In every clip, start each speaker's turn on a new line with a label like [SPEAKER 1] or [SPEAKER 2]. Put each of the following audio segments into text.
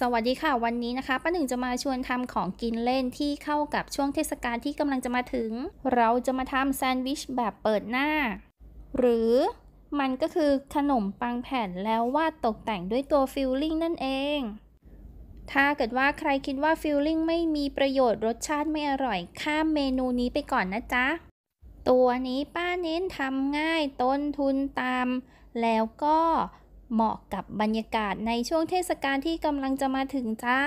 [SPEAKER 1] สวัสดีค่ะ วันนี้นะคะป้าหนึ่งจะมาชวนทำของกินเล่นที่เข้ากับช่วงเทศกาลที่กำลังจะมาถึง เราจะมาทำแซนด์วิชแบบเปิดหน้า หรือมันก็คือขนมปังแผ่นแล้ววาดตกแต่งด้วยตัวฟิลลิ่งนั่นเอง ถ้าเกิดว่าใครคิดว่าฟิลลิ่งไม่มีประโยชน์รสชาติไม่อร่อย ข้ามเมนูนี้ไปก่อนนะจ๊ะ ตัวนี้ป้าเน้นทำง่ายต้นทุนตาม แล้วก็ เหมาะกับบรรยากาศในช่วงเทศกาลที่กำลังจะมาถึงจ้า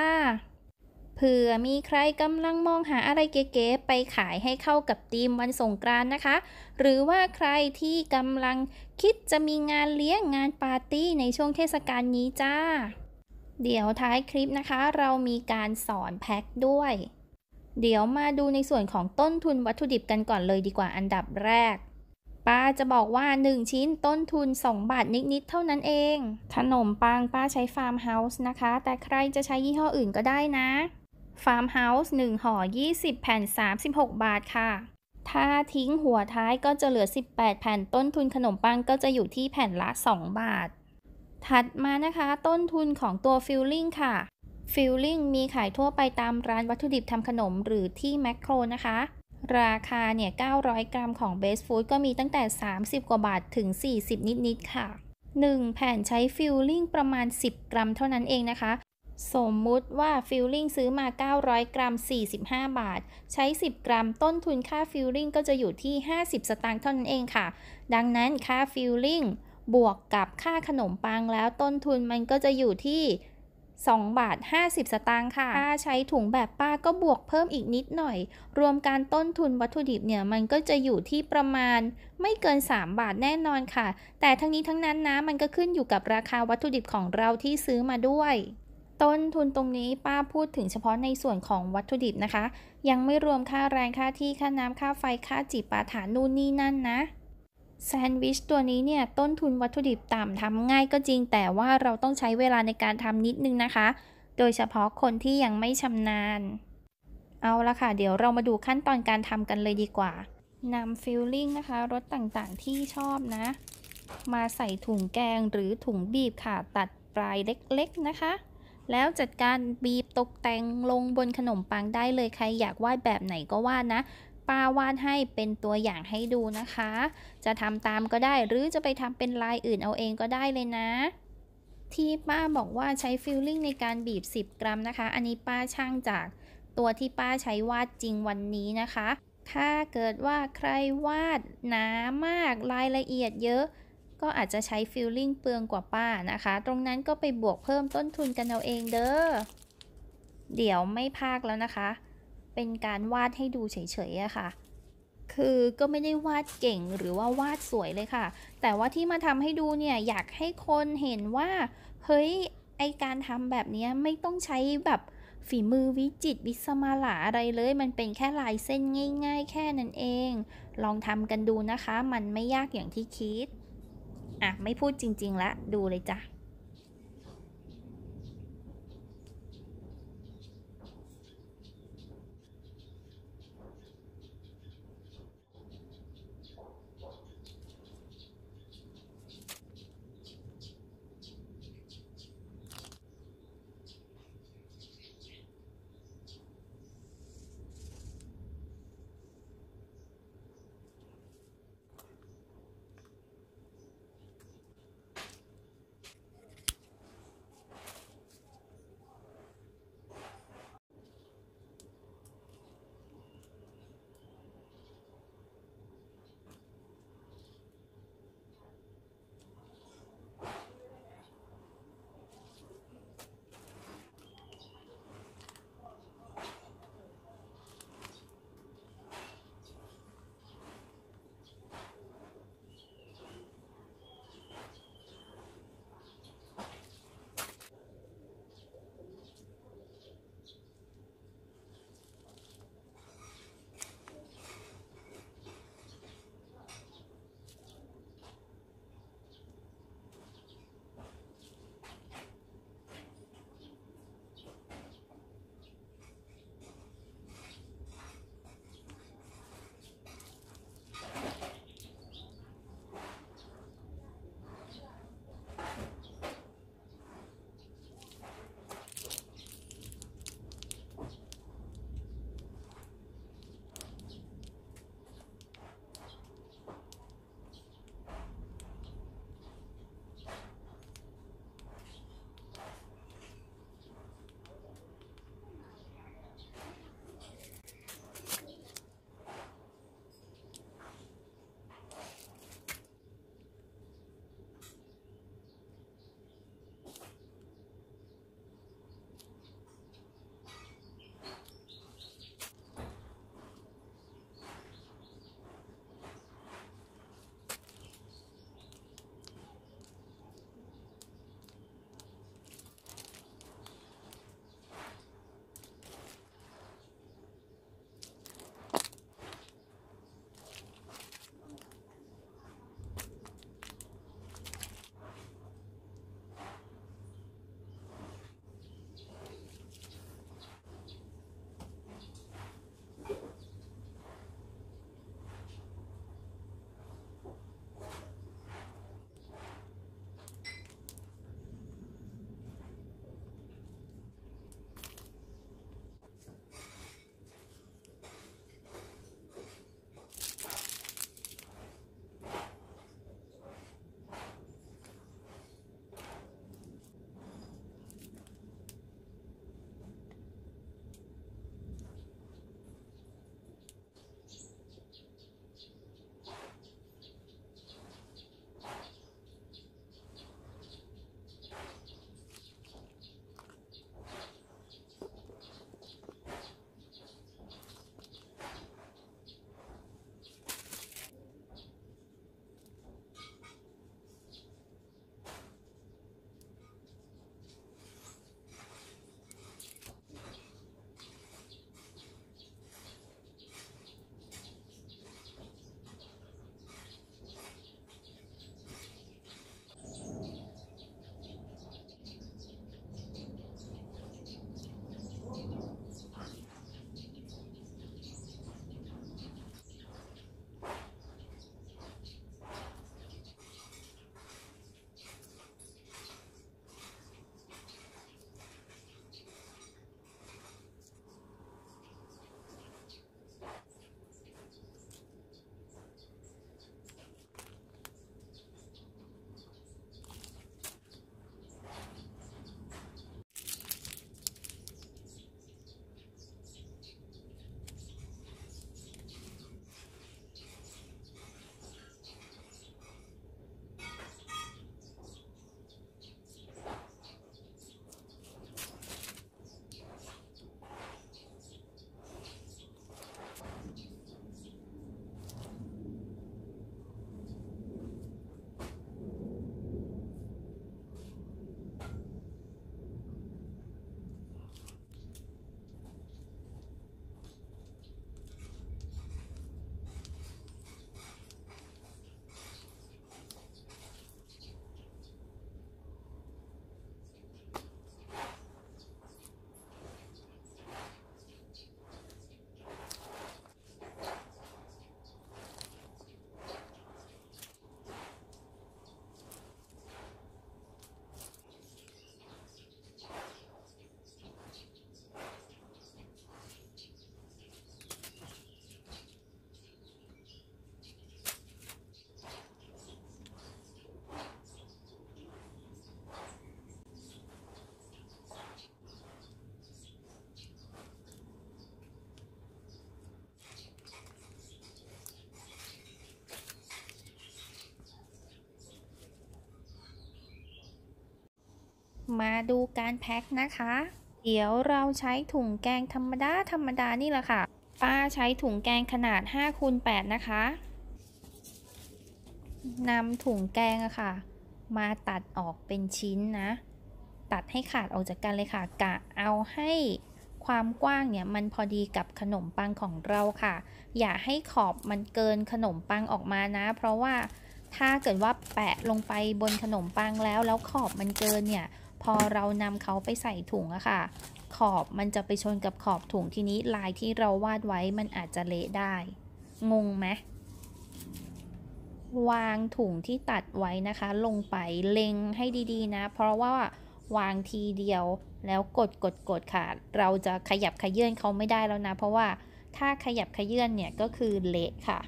[SPEAKER 1] เผื่อมีใครกำลังมองหาอะไรเก๋ๆไปขายให้เข้ากับธีมวันสงกรานต์นะคะ หรือว่าใครที่กำลังคิดจะมีงานเลี้ยงงานปาร์ตี้ในช่วงเทศกาลนี้จ้า เดี๋ยวท้ายคลิปนะคะ เรามีการสอนแพ็คด้วย เดี๋ยวมาดูในส่วนของต้นทุนวัตถุดิบกันก่อนเลยดีกว่าอันดับแรก ป้าจะบอกว่า 1 ชิ้นต้นทุน 2 บาทนิด ๆ เท่านั้นเอง ขนมปังป้าใช้ฟาร์มเฮาส์นะคะ แต่ใครจะใช้ยี่ห้ออื่นก็ได้นะฟาร์มเฮาส์1ห่อ 20 แผ่น 36 บาทค่ะ ถ้าทิ้งหัวท้ายก็จะเหลือ 18 แผ่นต้นทุนขนมปังก็จะอยู่ที่แผ่นละ 2 บาท ถัดมานะคะ ต้นทุนของตัวฟิลลิ่งค่ะฟิลลิ่งมีขายทั่วไปตามร้านวัตถุดิบทำขนมหรือที่แมคโครนะคะ ราคาเนี่ย 900 กรัมของเบสฟู้ดก็มีตั้งแต่ 30 กว่าบาทถึง 40 นิด ๆ ค่ะ 1 แผ่นใช้ฟิลลิ่งประมาณ 10 กรัมเท่านั้นเองนะคะ สมมุติว่าฟิลลิ่งซื้อมา 900 กรัม 45 บาท ใช้ 10 กรัม ต้นทุนค่าฟิลลิ่งก็จะอยู่ที่ 50 สตางค์เท่านั้นเองค่ะ ดังนั้นค่าฟิลลิ่งบวกกับค่าขนมปังแล้วต้นทุนมันก็จะอยู่ที่ 2 บาท 50 สตางค์ค่ะ ถ้าใช้ถุงแบบป้าก็บวกเพิ่มอีกนิดหน่อย รวมการต้นทุนวัตถุดิบเนี่ยมันก็จะอยู่ที่ประมาณไม่เกิน 3 บาทแน่นอนค่ะ แต่ทั้งนี้ทั้งนั้นนะมันก็ขึ้นอยู่กับราคาวัตถุดิบของเราที่ซื้อมาด้วยต้นทุนตรงนี้ป้าพูดถึงเฉพาะในส่วนของวัตถุดิบนะคะ ยังไม่รวมค่าแรงค่าที่ค่าน้ำค่าไฟค่าจีบปาถานู่นนี่นั่นนะ แซนด์วิชตัวนี้เนี่ยต้นทุนวัตถุดิบต่ำทำง่ายก็จริง แต่ว่าเราต้องใช้เวลาในการทำนิดนึงนะคะ โดยเฉพาะคนที่ยังไม่ชำนาญ เอาละค่ะ เดี๋ยวเรามาดูขั้นตอนการทำกันเลยดีกว่านำฟิลลิ่งนะคะรสต่างๆที่ชอบนะ มาใส่ถุงแกงหรือถุงบีบค่ะ ตัดปลายเล็กๆนะคะ แล้วจัดการบีบตกแต่งลงบนขนมปังได้เลยใครอยากวาดแบบไหนก็วาดนะ ป้าวาดให้เป็นตัวอย่างให้ดูนะคะ จะทำตามก็ได้หรือจะไปทำเป็นลายอื่นเอาเองก็ได้เลยนะ ที่ป้าบอกว่าใช้ฟิลลิ่งในการบีบ 10 กรัมนะคะ อันนี้ป้าช่างจากตัวที่ป้าใช้วาดจริงวันนี้นะคะ ถ้าเกิดว่าใครวาดหนามากรายละเอียดเยอะก็อาจจะใช้ฟิลลิ่งเปลืองกว่าป้านะคะ ตรงนั้นก็ไปบวกเพิ่มต้นทุนกันเอาเองเด้อ เดี๋ยวไม่พากแล้วนะคะ เป็นการวาดให้ดูเฉยๆอะค่ะ คือก็ไม่ได้วาดเก่งหรือว่าวาดสวยเลยค่ะ แต่ว่าที่มาทำให้ดูเนี่ยอยากให้คนเห็นว่าเฮ้ยไอการทำแบบนี้ไม่ต้องใช้แบบฝีมือวิจิตวิสมาลาอะไรเลย มันเป็นแค่ลายเส้นง่าย ๆ แค่นั้นเอง ลองทำกันดูนะคะ มันไม่ยากอย่างที่คิด อะ ไม่พูดจริง ๆ ละ ดูเลยจ้ะ มาดูการแพ็คนะคะ เดี๋ยวเราใช้ถุงแกงธรรมดาธรรมดานี่แหละค่ะ ป้าใช้ถุงแกงขนาด5คูณ8นะคะนำถุงแกงอะค่ะ มาตัดออกเป็นชิ้นนะ ตัดให้ขาดออกจากกันเลยค่ะ กะเอาให้ความกว้างเนี่ยมันพอดีกับขนมปังของเราค่ะ อย่าให้ขอบมันเกินขนมปังออกมานะ เพราะว่าถ้าเกิดว่าแปะลงไปบนขนมปังแล้วแล้วขอบมันเกินเนี่ย พอเรานำเขาไปใส่ถุงอะค่ะ ขอบมันจะไปชนกับขอบถุงทีนี้ลายที่เราวาดไว้มันอาจจะเละได้ งงไหมวางถุงที่ตัดไว้นะคะ ลงไปเล็งให้ดีๆนะ เพราะว่าวางทีเดียวแล้วกดกดกดค่ะ เราจะขยับขยื่นเขาไม่ได้แล้วนะ เพราะว่าถ้าขยับขยื่นเนี่ยก็คือเละค่ะ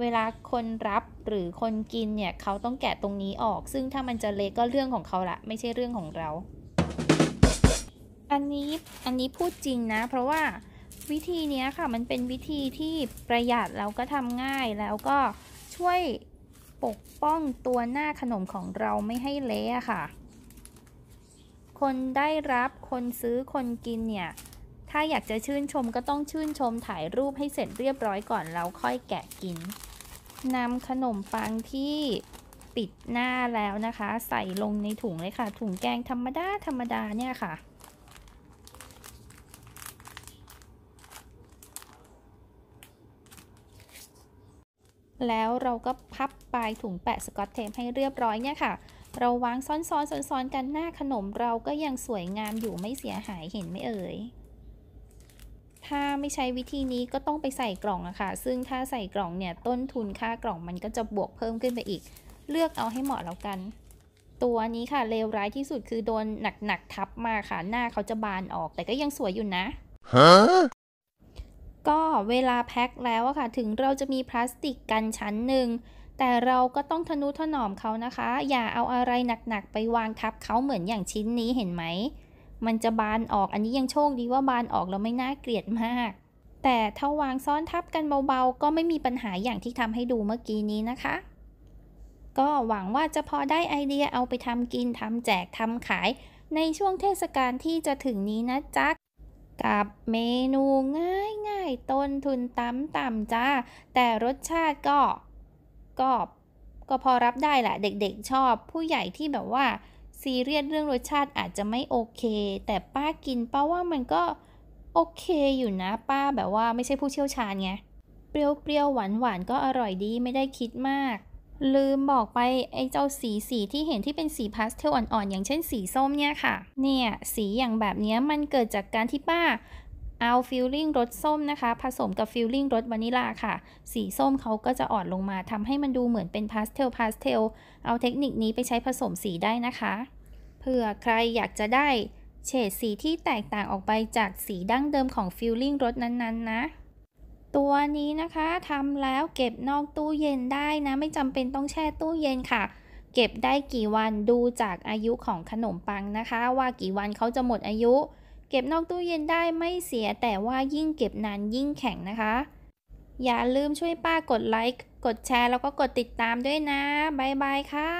[SPEAKER 1] เวลาคนรับหรือคนกินเนี่ยเขาต้องแกะตรงนี้ออก ซึ่งถ้ามันจะเละก็เรื่องของเขาละไม่ใช่เรื่องของเรา อันนี้อันนี้พูดจริงนะ เพราะว่าวิธีนี้ค่ะมันเป็นวิธีที่ประหยัดแล้วก็ทำง่ายแล้วก็ช่วยปกป้องตัวหน้าขนมของเราไม่ให้เละค่ะ คนได้รับคนซื้อคนกินเนี่ย ถ้าอยากจะชื่นชมก็ต้องชื่นชมถ่ายรูปให้เสร็จเรียบร้อยก่อนแล้วค่อยแกะกินนำขนมปังที่ปิดหน้าแล้วนะคะ ใส่ลงในถุงเลยค่ะ ถุงแกงธรรมดาธรรมดาเนี่ยค่ะ แล้วเราก็พับปลายถุงแปะสกอตเทปให้เรียบร้อยเนี่ยค่ะ เราวางซ้อนๆซ้อนๆกันหน้าขนมเราก็ยังสวยงามอยู่ไม่เสียหายเห็นไหมเอ่ย ถ้าไม่ใช้วิธีนี้ก็ต้องไปใส่กล่องอะค่ะ ซึ่งถ้าใส่กล่องเนี่ยต้นทุนค่ากล่องมันก็จะบวกเพิ่มขึ้นไปอีก เลือกเอาให้เหมาะแล้วกัน ตัวนี้ค่ะเลวร้ายที่สุดคือโดนหนักๆทับมาค่ะ หน้าเขาจะบานออก แต่ก็ยังสวยอยู่นะ
[SPEAKER 2] Huh?
[SPEAKER 1] ก็เวลาแพ็คแล้วอะค่ะ ถึงเราจะมีพลาสติกกันชั้นหนึ่งแต่เราก็ต้องทนุถนอมเขานะคะ อย่าเอาอะไรหนักๆไปวางทับเขาเหมือนอย่างชิ้นนี้เห็นไหม มันจะบานออกอันนี้ยังโชคดีว่าบานออกแล้วไม่น่าเกลียดมาก แต่ถ้าวางซ้อนทับกันเบาๆ ก็ไม่มีปัญหาอย่างที่ทำให้ดูเมื่อกี้นี้นะคะ ก็หวังว่าจะพอได้ไอเดียเอาไปทำกินทำแจกทำขาย ในช่วงเทศกาลที่จะถึงนี้นะจ๊ะกับเมนูง่ายง่ายๆต้นทุนต่ำต่ำจ้า แต่รสชาติก็ก็ก็พอรับได้แหละเด็กๆชอบผู้ใหญ่ที่แบบว่า ซีเรียสเรื่องรสชาติอาจจะไม่โอเค แต่ป้ากินป้าว่ามันก็โอเคอยู่นะป้าแบบว่าไม่ใช่ผู้เชี่ยวชาญไง เปรี้ยวๆ หวานๆ ก็อร่อยดีไม่ได้คิดมาก ลืมบอกไปไอ้เจ้าสีสีที่เห็นที่เป็นสีพาสเทลอ่อนๆ อย่างเช่นสีส้มเนี่ยค่ะ เนี่ยสีอย่างแบบนี้มันเกิดจากการที่ป้า เอาฟิลลิ่งรสส้มนะคะ ผสมกับฟิลลิ่งรสวานิลาค่ะ สีส้มเขาก็จะอ่อนลงมาทำให้มันดูเหมือนเป็นพาสเทลพาสเทลเอาเทคนิคนี้ไปใช้ผสมสีได้นะคะเผื่อใครอยากจะได้เฉดสีที่แตกต่างออกไปจากสีดั้งเดิมของฟิลลิ่งรสนั้นๆนะตัวนี้นะคะทำแล้วเก็บนอกตู้เย็นได้นะ ไม่จำเป็นต้องแช่ตู้เย็นค่ะ เก็บได้กี่วันดูจากอายุของขนมปังนะคะ ว่ากี่วันเขาจะหมดอายุ เก็บนอกตู้เย็นได้ไม่เสียแต่ว่ายิ่งเก็บนานยิ่งแข็งนะคะ อย่าลืมช่วยป้ากดไลค์ กดแชร์แล้วก็กดติดตามด้วยนะ บ๊ายบายค่ะ